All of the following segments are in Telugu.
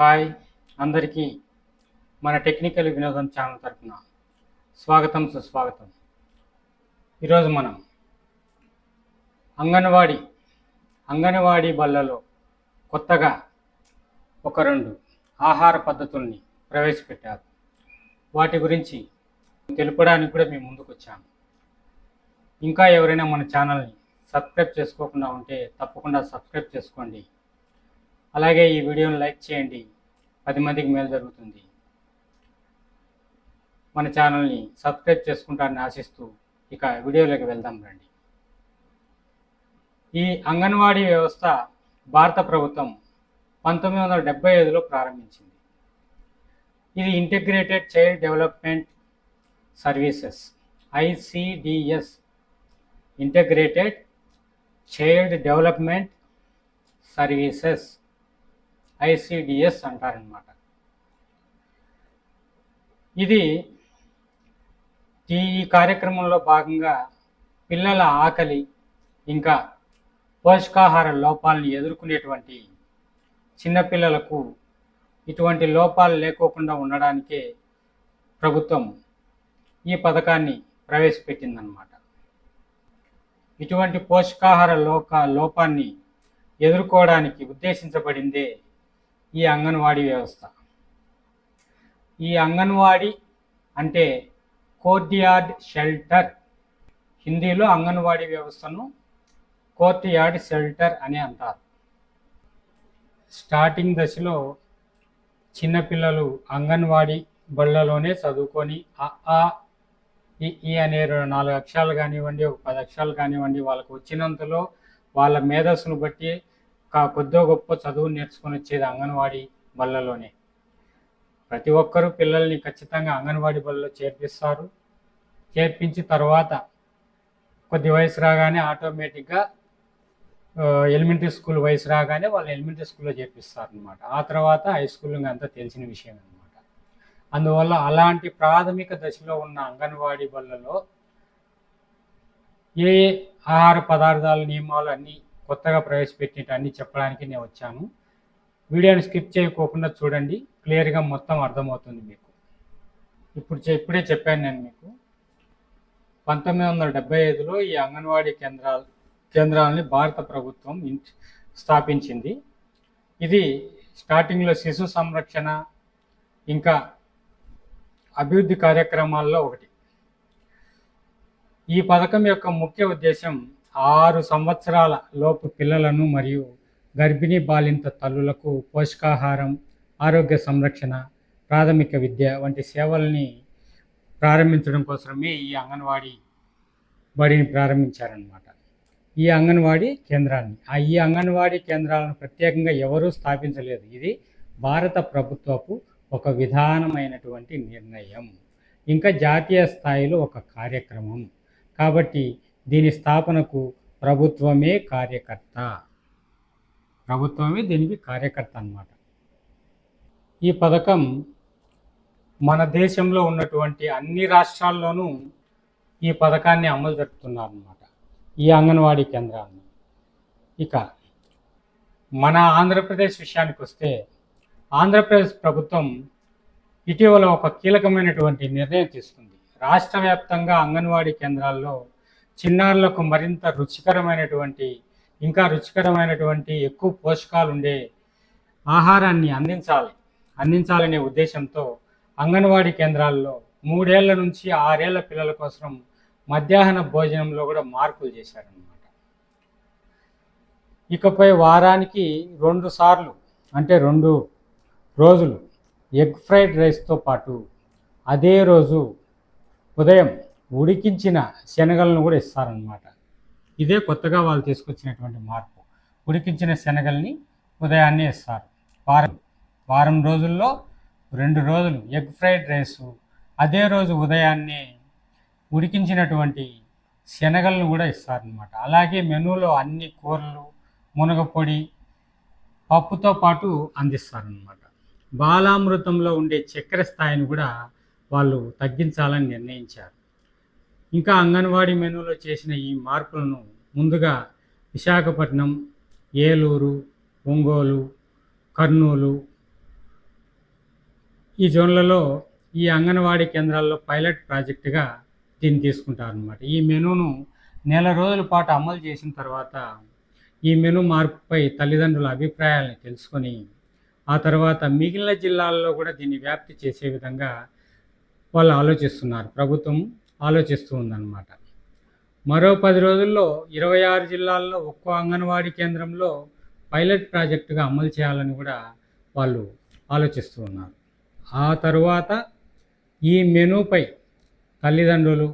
హాయ్ అందరికీ మన టెక్నికల్ వినోదం ఛానల్ తరఫున స్వాగతం సుస్వాగతం. ఈరోజు మనం అంగన్వాడీ అంగన్వాడీ బళ్ళలో కొత్తగా ఒక రెండు ఆహార పద్ధతుల్ని ప్రవేశపెట్టారు. వాటి గురించి తెలుపడానికి కూడా మేము ముందుకు వచ్చాము ఇంకా ఎవరైనా మన ఛానల్ని సబ్స్క్రైబ్ చేసుకోకుండా ఉంటే తప్పకుండా సబ్స్క్రైబ్ చేసుకోండి. అలాగే ఈ వీడియోను లైక్ చేయండి. పది మందికి మేలు జరుగుతుంది. మన ఛానల్ని సబ్స్క్రైబ్ చేసుకుంటారని ఆశిస్తూ ఇక వీడియోలోకి వెళ్దాం రండి. ఈ అంగన్వాడీ వ్యవస్థ భారత ప్రభుత్వం పంతొమ్మిది వందల డెబ్బై ఐదులో ప్రారంభించింది. ఇది integrated child development services ICDS integrated child development services ICDS అంటారనమాట ఇది ఈ ఈ కార్యక్రమంలో భాగంగా పిల్లల ఆకలి ఇంకా పోషకాహార లోపాలను ఎదుర్కొనేటువంటి చిన్నపిల్లలకు ఇటువంటి లోపాలు లేకోకుండా ఉండడానికే ప్రభుత్వం ఈ పథకాన్ని ప్రవేశపెట్టిందనమాట ఇటువంటి పోషకాహార లోక లోపాన్ని ఎదుర్కోవడానికి ఉద్దేశించబడిందే ఈ అంగన్వాడీ వ్యవస్థ. ఈ అంగన్వాడీ అంటే కోర్ట్యార్డ్ షెల్టర్. హిందీలో అంగన్వాడీ వ్యవస్థను కోర్ట్యార్డ్ షెల్టర్ అని అంటారు. స్టార్టింగ్ దశలో చిన్నపిల్లలు అంగన్వాడీ బళ్ళలోనే చదువుకొని ఆ ఈ ఈ అనే రెండు నాలుగు అక్షరాలు కానివ్వండి ఒక పది అక్షరాలు కానివ్వండి వాళ్ళకు వచ్చినంతలో వాళ్ళ మేధస్సును బట్టి కా కొద్దో గొప్ప చదువు నేర్చుకొని వచ్చేది అంగన్వాడీ బళ్ళలోనే. ప్రతి ఒక్కరూ పిల్లల్ని ఖచ్చితంగా అంగన్వాడీ బళ్ళలో చేర్పిస్తారు. చేర్పించి తర్వాత కొద్ది వయసు రాగానే ఆటోమేటిక్గా ఎలిమెంటరీ స్కూల్ వయసు రాగానే వాళ్ళు ఎలిమెంటరీ స్కూల్లో చేర్పిస్తారు అనమాట ఆ తర్వాత హై స్కూల్ అంతా తెలిసిన విషయం అనమాట అందువల్ల అలాంటి ప్రాథమిక దశలో ఉన్న అంగన్వాడీ బళ్ళలో ఏ ఏ ఆహార పదార్థాల నియమాలు అన్నీ కొత్తగా ప్రవేశపెట్టినట్టు అన్నీ చెప్పడానికి నేను వచ్చాను. వీడియోని స్కిప్ చేయకోకుండా చూడండి. క్లియర్గా మొత్తం అర్థమవుతుంది మీకు. ఇప్పుడు ఇప్పుడే చెప్పాను నేను మీకు. పంతొమ్మిది వందల డెబ్బై ఐదులో ఈ అంగన్వాడీ కేంద్రాలు కేంద్రాలని భారత ప్రభుత్వం స్థాపించింది. ఇది స్టార్టింగ్లో శిశు సంరక్షణ ఇంకా అభివృద్ధి కార్యక్రమాల్లో ఒకటి. ఈ పథకం యొక్క ముఖ్య ఉద్దేశం ఆరు సంవత్సరాల లోపు పిల్లలను మరియు గర్భిణీ బాలింత తల్లులకు పోషకాహారం ఆరోగ్య సంరక్షణ ప్రాథమిక విద్య వంటి సేవల్ని ప్రారంభించడం కోసమే ఈ అంగన్వాడీ బడిని ప్రారంభించారనమాట ఈ అంగన్వాడీ కేంద్రాన్ని ఆ ఈ అంగన్వాడీ కేంద్రాలను ప్రత్యేకంగా ఎవరూ స్థాపించలేదు. ఇది భారత ప్రభుత్వపు ఒక విధానమైనటువంటి నిర్ణయం. ఇంకా జాతీయ స్థాయిలో ఒక కార్యక్రమం. కాబట్టి దీని స్థాపనకు ప్రభుత్వమే కార్యకర్త. ప్రభుత్వమే దీనికి కార్యకర్త అన్నమాట. ఈ పథకం మన దేశంలో ఉన్నటువంటి అన్ని రాష్ట్రాల్లోనూ ఈ పథకాన్ని అమలు జరుపుతున్నారన్నమాట. ఈ అంగన్వాడీ కేంద్రాలను ఇక మన ఆంధ్రప్రదేశ్ విషయానికి వస్తే ఆంధ్రప్రదేశ్ ప్రభుత్వం ఇటీవల ఒక కీలకమైనటువంటి నిర్ణయం తీసుకుంది. రాష్ట్ర వ్యాప్తంగా అంగన్వాడీ కేంద్రాల్లో చిన్నారులకు మరింత రుచికరమైనటువంటి ఇంకా రుచికరమైనటువంటి ఎక్కువ పోషకాలు ఉండే ఆహారాన్ని అందించాలి. అందించాలనే ఉద్దేశంతో అంగన్వాడీ కేంద్రాల్లో మూడేళ్ళ నుంచి ఆరేళ్ళ పిల్లల కోసం మధ్యాహ్న భోజనంలో కూడా మార్పులు చేశారన్నమాట. ఇకపై వారానికి రెండు సార్లు అంటే రెండు రోజులు ఎగ్ ఫ్రైడ్ రైస్తో పాటు అదే రోజు ఉదయం ఉడికించిన శనగలను కూడా ఇస్తారనమాట ఇదే కొత్తగా వాళ్ళు తీసుకొచ్చినటువంటి మార్పు. ఉడికించిన శనగల్ని ఉదయాన్నే ఇస్తారు. వారం వారం రోజుల్లో రెండు రోజులు ఎగ్ ఫ్రైడ్ రైసు అదే రోజు ఉదయాన్నే ఉడికించినటువంటి శనగలను కూడా ఇస్తారనమాట అలాగే మెనూలో అన్ని కూరలు మునగపొడి పప్పుతో పాటు అందిస్తారనమాట బాలామృతంలో ఉండే చక్కెర స్థాయిని కూడా వాళ్ళు తగ్గించాలని నిర్ణయించారు. ఇంకా అంగన్వాడీ మెనూలో చేసిన ఈ మార్పులను ముందుగా విశాఖపట్నం ఏలూరు ఒంగోలు కర్నూలు ఈ జోన్లలో ఈ అంగన్వాడీ కేంద్రాల్లో పైలట్ ప్రాజెక్టుగా దీన్ని తీసుకుంటారనమాట ఈ మెనూను నెల రోజుల పాటు అమలు చేసిన తర్వాత ఈ మెనూ మార్పుపై తల్లిదండ్రుల అభిప్రాయాలను తెలుసుకొని ఆ తర్వాత మిగిలిన జిల్లాల్లో కూడా దీన్ని వ్యాప్తి చేసే విధంగా వాళ్ళు ఆలోచిస్తున్నారు. ప్రభుత్వం ఆలోచిస్తూ ఉందన్నమాట. మరో పది రోజుల్లో ఇరవై ఆరు జిల్లాల్లో ఒక్కో అంగన్వాడీ కేంద్రంలో పైలట్ ప్రాజెక్టుగా అమలు చేయాలని కూడా వాళ్ళు ఆలోచిస్తూ ఉన్నారు. ఆ తరువాత ఈ మెనూపై తల్లిదండ్రులు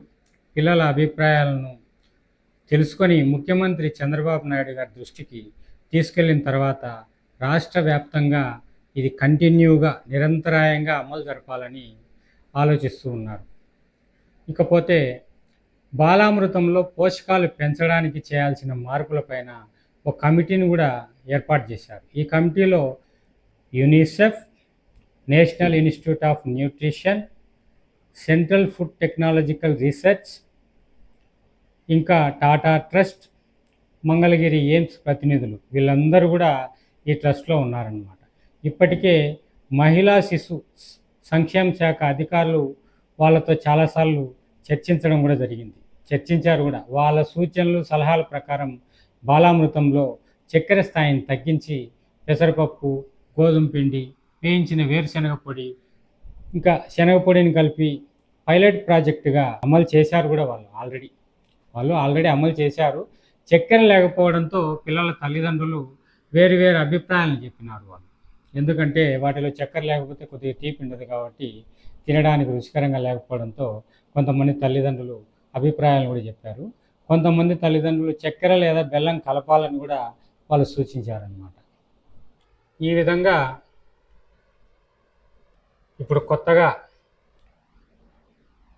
పిల్లల అభిప్రాయాలను తెలుసుకొని ముఖ్యమంత్రి చంద్రబాబు నాయుడు గారి దృష్టికి తీసుకెళ్ళిన తర్వాత రాష్ట్ర వ్యాప్తంగా ఇది కంటిన్యూగా నిరంతరాయంగా అమలు జరపాలని ఆలోచిస్తూ ఉన్నారు. ఇకపోతే బాలామృతంలో పోషకాలు పెంచడానికి చేయాల్సిన మార్పులపైన ఒక కమిటీని కూడా ఏర్పాటు చేశారు. ఈ కమిటీలో UNICEF national institute of nutrition central food technological research ఇంకా టాటా ట్రస్ట్ మంగళగిరి ఎయిమ్స్ ప్రతినిధులు వీళ్ళందరూ కూడా ఈ ట్రస్ట్లో ఉన్నారన్నమాట. ఇప్పటికే మహిళా శిశు సంక్షేమ శాఖ అధికారులు వాళ్ళతో చాలాసార్లు చర్చించడం కూడా జరిగింది. చర్చించారు కూడా. వాళ్ళ సూచనలు సలహాల ప్రకారం బాలామృతంలో చక్కెర స్థాయిని తగ్గించి పెసరపప్పు గోధుమ పిండి వేయించిన వేరుశనగ పొడి ఇంకా శనగ పొడిని కలిపి పైలట్ ప్రాజెక్టుగా అమలు చేశారు కూడా వాళ్ళు ఆల్రెడీ. వాళ్ళు ఆల్రెడీ అమలు చేశారు. చక్కెర లేకపోవడంతో పిల్లల తల్లిదండ్రులు వేరు వేరు అభిప్రాయాలను చెప్పినారు వాళ్ళు. ఎందుకంటే వాటిలో చక్కెర లేకపోతే కొద్దిగా తీపి ఉండదు కాబట్టి తినడానికి రుచికరంగా లేకపోవడంతో కొంతమంది తల్లిదండ్రులు అభిప్రాయాలు కూడా చెప్పారు. కొంతమంది తల్లిదండ్రులు చక్కెర లేదా బెల్లం కలపాలని కూడా వాళ్ళు సూచించారనమాట ఈ విధంగా ఇప్పుడు కొత్తగా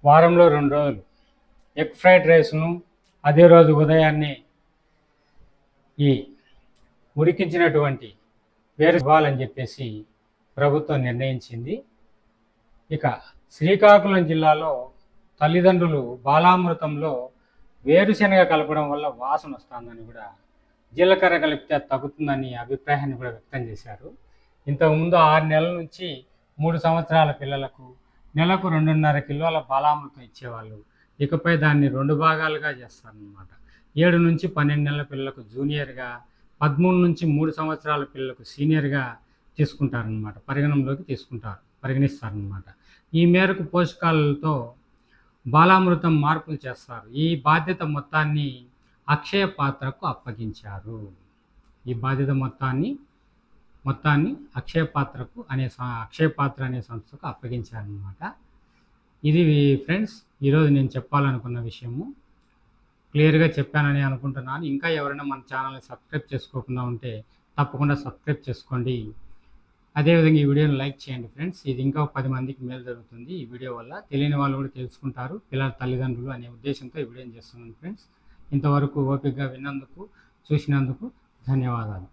వారంలో రెండు రోజులు ఎగ్ ఫ్రైడ్ రైస్ను అదే రోజు ఉదయాన్నే ఈ ఉడికించినటువంటి వేరు ఇవ్వాలని చెప్పేసి ప్రభుత్వం నిర్ణయించింది. ఇక శ్రీకాకుళం జిల్లాలో తల్లిదండ్రులు బాలామృతంలో వేరుశనగ కలపడం వల్ల వాసన వస్తుందని కూడా జీలకర్ర కలిపితే తగ్గుతుందని అభిప్రాయాన్ని కూడా వ్యక్తం చేశారు. ఇంతకుముందు ఆరు నెలల నుంచి మూడు సంవత్సరాల పిల్లలకు నెలకు రెండున్నర కిలోల బాలామృతం ఇచ్చేవాళ్ళు. ఇకపై దాన్ని రెండు భాగాలుగా చేస్తారనమాట ఏడు నుంచి పన్నెండు నెలల పిల్లలకు జూనియర్గా పదమూడు నుంచి మూడు సంవత్సరాల పిల్లలకు సీనియర్గా తీసుకుంటారనమాట పరిగణంలోకి తీసుకుంటారు. పరిగణిస్తారనమాట ఈ మేరకు పోషకాలతో బాలామృతం మార్పులు చేస్తారు. ఈ బాధ్యత మొత్తాన్ని అక్షయ పాత్రకు అప్పగించారు. ఈ బాధ్యత మొత్తాన్ని మొత్తాన్ని అక్షయ పాత్రకు అనే అక్షయ పాత్ర అనే సంస్థకు అప్పగించారనమాట ఇది ఫ్రెండ్స్ ఈరోజు నేను చెప్పాలనుకున్న విషయము. క్లియర్గా చెప్పానని అనుకుంటున్నాను. ఇంకా ఎవరైనా మన ఛానల్ని సబ్స్క్రైబ్ చేసుకోకుండా ఉంటే తప్పకుండా సబ్స్క్రైబ్ చేసుకోండి. అదేవిధంగా ఈ వీడియోని లైక్ చేయండి ఫ్రెండ్స్. ఇది ఇంకా పది మందికి మేలు జరుగుతుంది ఈ వీడియో వల్ల. తెలియని వాళ్ళు కూడా తెలుసుకుంటారు పిల్లల తల్లిదండ్రులు అనే ఉద్దేశంతో ఈ వీడియోని చేస్తున్నాను ఫ్రెండ్స్. ఇంతవరకు ఓపికగా విన్నందుకు చూసినందుకు ధన్యవాదాలు.